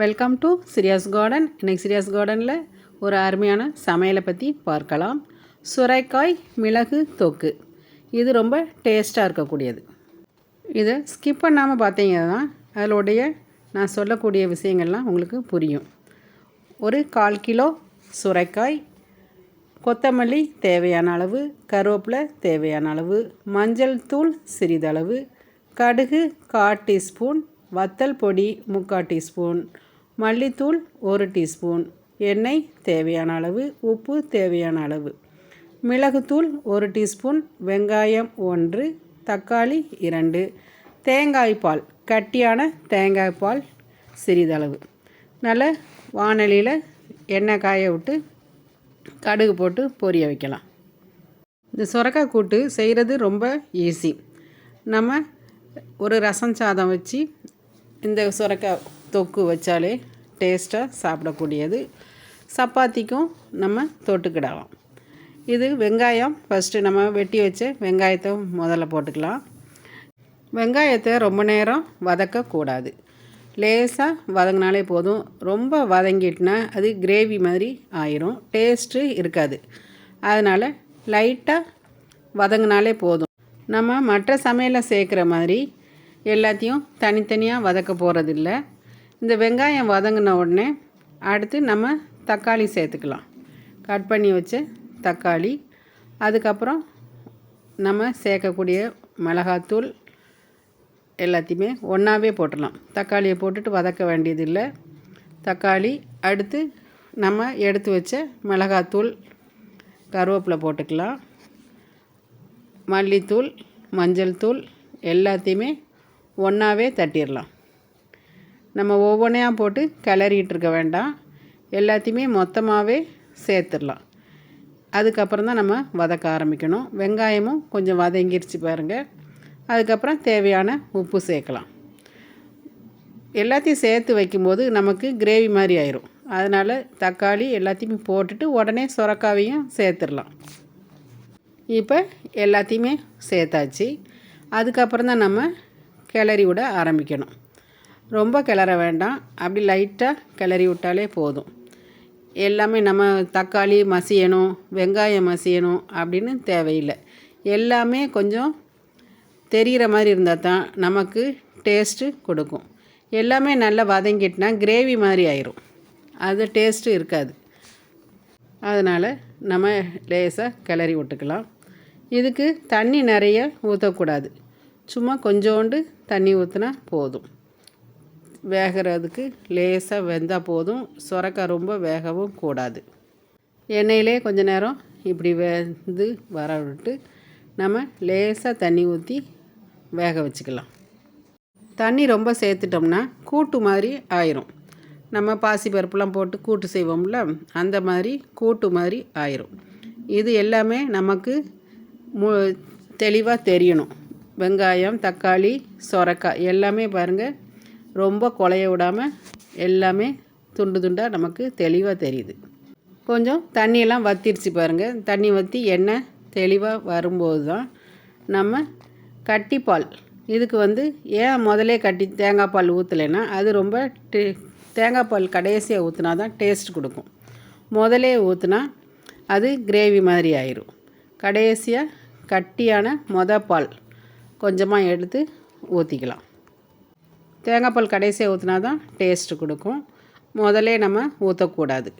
Welcome to சிரியாஸ் garden இன்றைக்கி சிரியாஸ் கார்டனில் ஒரு அருமையான சமையலை பற்றி பார்க்கலாம். சுரைக்காய் மிளகு தொக்கு. இது ரொம்ப டேஸ்ட்டாக இருக்கக்கூடியது. இதை ஸ்கிப் பண்ணாமல் பார்த்தீங்கன்னா அதனுடைய நான் சொல்லக்கூடிய விஷயங்கள்லாம் உங்களுக்கு புரியும். ஒரு கால் கிலோ சுரைக்காய் கொத்தமல்லி தேவையான அளவு கருவேப்பிலை தேவையான அளவு மஞ்சள் தூள் சிறிதளவு கடுகு கால் டீஸ்பூன் வத்தல் பொடி முக்கால் டீஸ்பூன் மல்லித்தூள் ஒரு டீஸ்பூன். எண்ணெய் தேவையான அளவு உப்பு தேவையான அளவு. மிளகுத்தூள் ஒரு டீஸ்பூன் வெங்காயம் ஒன்று தக்காளி இரண்டு. தேங்காய் பால் கட்டியான தேங்காய் பால் சிறிதளவு. நல்ல வானலியில் எண்ணெய் காய விட்டு கடுகு போட்டு பொரிய வைக்கலாம். இந்த சுரக்காய் கூட்டு செய்கிறது ரொம்ப ஈஸி நம்ம ஒரு ரசம் சாதம் வச்சு இந்த சுரக்காய் தொக்கு வச்சாலே டேஸ்ட்டாக சாப்பிடக்கூடியது. சப்பாத்திக்கும் நம்ம தொட்டுக்கிடலாம். இது வெங்காயம். ஃபஸ்ட்டு நம்ம வெட்டி வச்சு வெங்காயத்தை முதல்ல போட்டுக்கலாம். வெங்காயத்தை ரொம்ப நேரம் வதக்கக்கூடாது. லேசாக வதங்கினாலே போதும். ரொம்ப வதங்கிட்டுனா அது கிரேவி மாதிரி ஆயிரும். டேஸ்ட்டு இருக்காது. அதனால் லைட்டாக வதங்கினாலே போதும். நம்ம மற்ற சமையலை சேர்க்குற மாதிரி எல்லாத்தையும் தனித்தனியாக வதக்க போகிறதில்ல இந்த வெங்காயம் வதங்கின உடனே அடுத்து நம்ம தக்காளி சேர்த்துக்கலாம். கட் பண்ணி வச்ச தக்காளி அதுக்கப்புறம் நம்ம சேர்க்கக்கூடிய மிளகாத்தூள் எல்லாத்தையுமே ஒன்றாவே போட்டுடலாம். தக்காளியை போட்டுட்டு வதக்க வேண்டியதில்லை. தக்காளி அடுத்து நம்ம எடுத்து வச்ச மிளகாத்தூள் கருவேப்பிலை போட்டுக்கலாம். மல்லித்தூள் மஞ்சள் தூள் எல்லாத்தையுமே ஒன்றாவே தட்டிடலாம். நம்ம ஒவ்வொன்றையாக போட்டு கிளறிட்டு இருக்க வேண்டாம். எல்லாத்தையுமே மொத்தமாகவே சேர்த்துடலாம். அதுக்கப்புறம் தான் நம்ம வதக்க ஆரம்பிக்கணும். வெங்காயமும் கொஞ்சம் வதங்கிருச்சு பாருங்கள் அதுக்கப்புறம் தேவையான உப்பு சேர்க்கலாம். எல்லாத்தையும் சேர்த்து வைக்கும்போது நமக்கு கிரேவி மாதிரி ஆயிரும். அதனால் தக்காளி எல்லாத்தையுமே போட்டுட்டு உடனே சுரக்காவையும் சேர்த்துடலாம். இப்போ எல்லாத்தையுமே சேர்த்தாச்சு. அதுக்கப்புறம் தான் நம்ம கிளறி விட ஆரம்பிக்கணும். ரொம்ப கிளற வேண்டாம். அப்படி லைட்டாக கிளறி விட்டாலே போதும். எல்லாமே நம்ம தக்காளி மசியணும் வெங்காயம் மசியணும் அப்படின்னு தேவையில்லை. எல்லாமே கொஞ்சம் தெரிகிற மாதிரி இருந்தால் தான் நமக்கு டேஸ்ட்டு கொடுக்கும். எல்லாமே நல்லா வதங்கிட்டுனா கிரேவி மாதிரி ஆயிரும். அது டேஸ்ட்டு இருக்காது. அதனால் நம்ம லேசாக கிளறி விட்டுக்கலாம். இதுக்கு தண்ணி நிறைய ஊற்றக்கூடாது சும்மா கொஞ்சோண்டு தண்ணி ஊற்றினா போதும். வேகிறதுக்கு லேசாக வெந்தால் போதும். சுரக்காய் ரொம்ப வேகவும் கூடாது. எண்ணெயிலே கொஞ்ச நேரம் இப்படி வெந்து வர விட்டு நம்ம லேசாக தண்ணி ஊற்றி வேக வச்சுக்கலாம். தண்ணி ரொம்ப சேர்த்துட்டோம்னா கூட்டு மாதிரி ஆயிரும். நம்ம பாசி பருப்புலாம் போட்டு கூட்டு செய்வோம்ல அந்த மாதிரி கூட்டு மாதிரி ஆயிரும். இது எல்லாமே நமக்கு மு தெளிவாக தெரியணும். வெங்காயம் தக்காளி சொரக்காய் எல்லாமே பாருங்கள் ரொம்ப குழைய விடாமல் எல்லாமே துண்டு துண்டாக நமக்கு தெளிவாக தெரியுது. கொஞ்சம் தண்ணியெல்லாம் வத்திடுச்சு பாருங்கள் தண்ணி வற்றி எண்ணெய் தெளிவாக வரும்போது தான் நம்ம கட்டிப்பால். இதுக்கு வந்து ஏன் முதலே கட்டி தேங்காய் பால் ஊற்றலைன்னா அது ரொம்ப டே தேங்காய் பால் கடைசியாக ஊற்றினா தான் டேஸ்ட் கொடுக்கும். முதலே ஊற்றினா அது கிரேவி மாதிரி ஆயிரும். கடைசியாக கட்டியான மொத பால் கொஞ்சமாக எடுத்து ஊற்றிக்கலாம் தேங்காய் பால் கடைசியாக ஊற்றினா தான் டேஸ்ட்டு கொடுக்கும். முதலே நம்ம ஊற்றக்கூடாது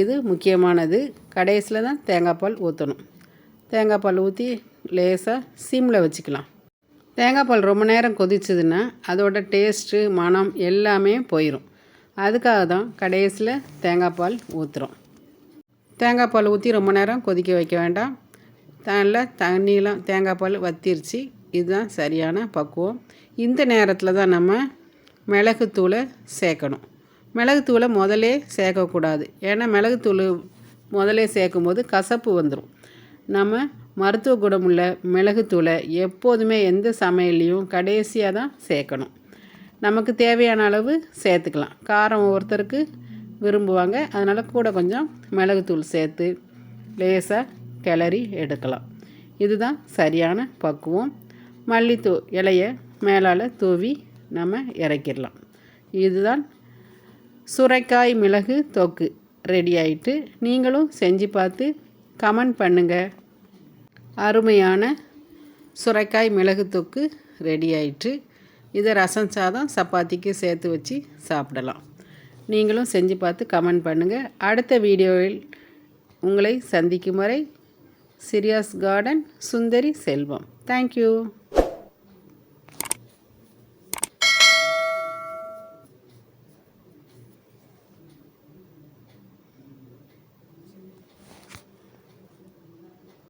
இது முக்கியமானது. கடைசியில் தான் தேங்காய் பால் ஊற்றணும் தேங்காய் பால் ஊற்றி லேசாக சிம்மில் வச்சுக்கலாம். தேங்காய் பால் ரொம்ப நேரம் கொதிச்சதுன்னா அதோட டேஸ்ட்டு மனம் எல்லாமே போயிடும் அதுக்காக தான் கடைசியில் தேங்காய் பால் ஊற்றுறோம் தேங்காய் பால் ஊற்றி ரொம்ப நேரம் கொதிக்க வைக்க வேண்டாம். நல்ல தண்ணியெலாம் தேங்காய் பால் வத்திருச்சு. இதுதான் சரியான பக்குவம். இந்த நேரத்தில் தான் நம்ம மிளகுத்தூளை சேர்க்கணும். மிளகுத்தூளை முதலே சேர்க்கக்கூடாது. ஏன்னா மிளகுத்தூள் முதலே சேர்க்கும்போது கசப்பு வந்துடும் நம்ம மருத்துவ குணமுள்ள மிளகுத்தூளை எப்போதுமே எந்த சமையல்லையும் கடைசியாக தான் சேர்க்கணும். நமக்கு தேவையான அளவு சேர்த்துக்கலாம். காரம் ஒவ்வொருத்தருக்கு விரும்புவாங்க. அதனால் கூட கொஞ்சம் மிளகுத்தூள் சேர்த்து லேசாக கிளறி எடுக்கலாம். இதுதான் சரியான பக்குவம். மல்லித்தூ இலையை மேலால் தூவி நம்ம இறக்கிடலாம். இதுதான் சுரைக்காய் மிளகு தொக்கு ரெடி ஆயிட்டு நீங்களும் செஞ்சு பார்த்து கமெண்ட் பண்ணுங்கள் அருமையான சுரைக்காய் மிளகு தொக்கு ரெடி ஆயிட்டு இதை ரசம் சாதம் சப்பாத்திக்கு சேர்த்து வச்சு சாப்பிடலாம். நீங்களும் செஞ்சு பார்த்து கமெண்ட் பண்ணுங்கள் அடுத்த வீடியோவில் உங்களை சந்திக்கும் வரை சிரியாஸ் கார்டன் சுந்தரி செல்வம். தேங்க்யூ